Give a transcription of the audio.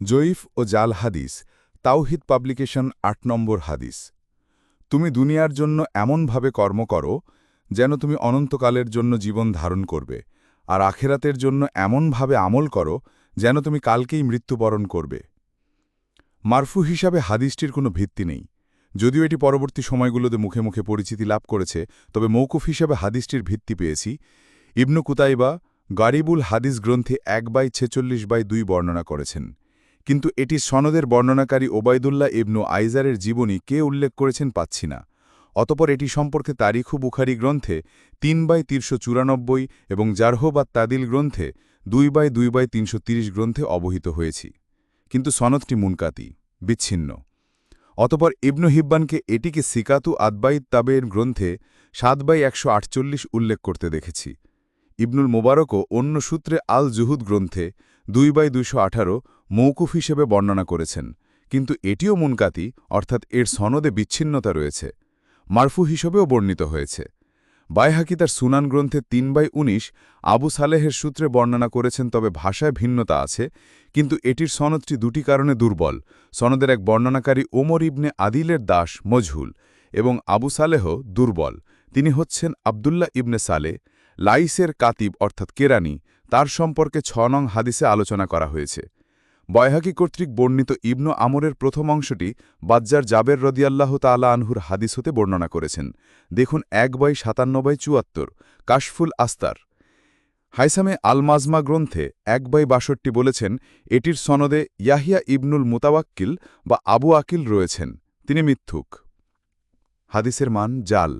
জয়ীফ ও জাল হাদিস, তাওহিদ পাবলিকেশন আট নম্বর হাদিস। তুমি দুনিয়ার জন্য এমনভাবে কর্ম করো, যেন তুমি অনন্তকালের জন্য জীবন ধারণ করবে, আর আখেরাতের জন্য এমনভাবে আমল করো, যেন তুমি কালকেই মৃত্যুবরণ করবে। মারফু হিসাবে হাদিসটির কোনো ভিত্তি নেই। যদিও এটি পরবর্তী সময়গুলোতে মুখে মুখে পরিচিতি লাভ করেছে, তবে মৌকুফ হিসাবে হাদিসটির ভিত্তি পেয়েছি। ইবনু কুতাইবা গারিবুল হাদিস গ্রন্থে এক বাই ছেচল্লিশ বাই দুই বর্ণনা করেছেন। কিন্তু এটি সনদের বর্ণনাকারী ওবায়দুল্লাহ ইবনু আইজারের জীবনী কে উল্লেখ করেছেন পাচ্ছি না। অতপর এটি সম্পর্কে তারিখু বুখারি গ্রন্থে তিন বাই তিনশো চুরানব্বই এবং জারহ বা তাদিল গ্রন্থে দুই বাই দুই বাই তিনশো গ্রন্থে অবহিত হয়েছি। কিন্তু সনদটি মুনকাতি, বিচ্ছিন্ন। অতপর ইবনু হিব্বানকে এটিকে সিকাতু আদবাই তাবের গ্রন্থে সাত বাই একশো আটচল্লিশ উল্লেখ করতে দেখেছি। ইবনুল মোবারকও অন্য সূত্রে আল জুহুদ গ্রন্থে দুই বাই দুইশো আঠারো মৌকুফ হিসেবে বর্ণনা করেছেন। কিন্তু এটিও মুনকাতি, অর্থাৎ এর সনদে বিচ্ছিন্নতা রয়েছে। মারফু হিসেবেও বর্ণিত হয়েছে। বাইহাকি তার সুনান গ্রন্থে তিন বাই উনিশ আবু সালেহের সূত্রে বর্ণনা করেছেন, তবে ভাষায় ভিন্নতা আছে, কিন্তু এটির সনদটি দুটি কারণে দুর্বল। সনদের এক বর্ণনাকারী ওমর ইবনে আদিলের দাস মজহুল এবং আবু সালেহ দুর্বল। তিনি হচ্ছেন আবদুল্লাহ ইবনে সালে লাইসের কাতিব, অর্থাৎ কেরানি তার সম্পর্কে ছ নং হাদিসে আলোচনা করা হয়েছে। বয়হাকি কর্তৃক বর্ণিত ইবনু আমরের প্রথম অংশটি বাজ্জার জাবের রদিয়াল্লাহ তালা আনহুর হাদিস হতে বর্ণনা করেছেন। দেখুন এক বাই সাতান্ন বাই চুয়াত্তর, কাশফুল আস্তার। হাইসামে আলমাজমা গ্রন্থে এক বাই বাষট্টি বলেছেন, এটির সনদে ইয়াহিয়া ইবনুল মুতাওয়াক্কিল বা আবু আকিল রয়েছেন। তিনি মিথ্যুক। হাদিসের মান জাল।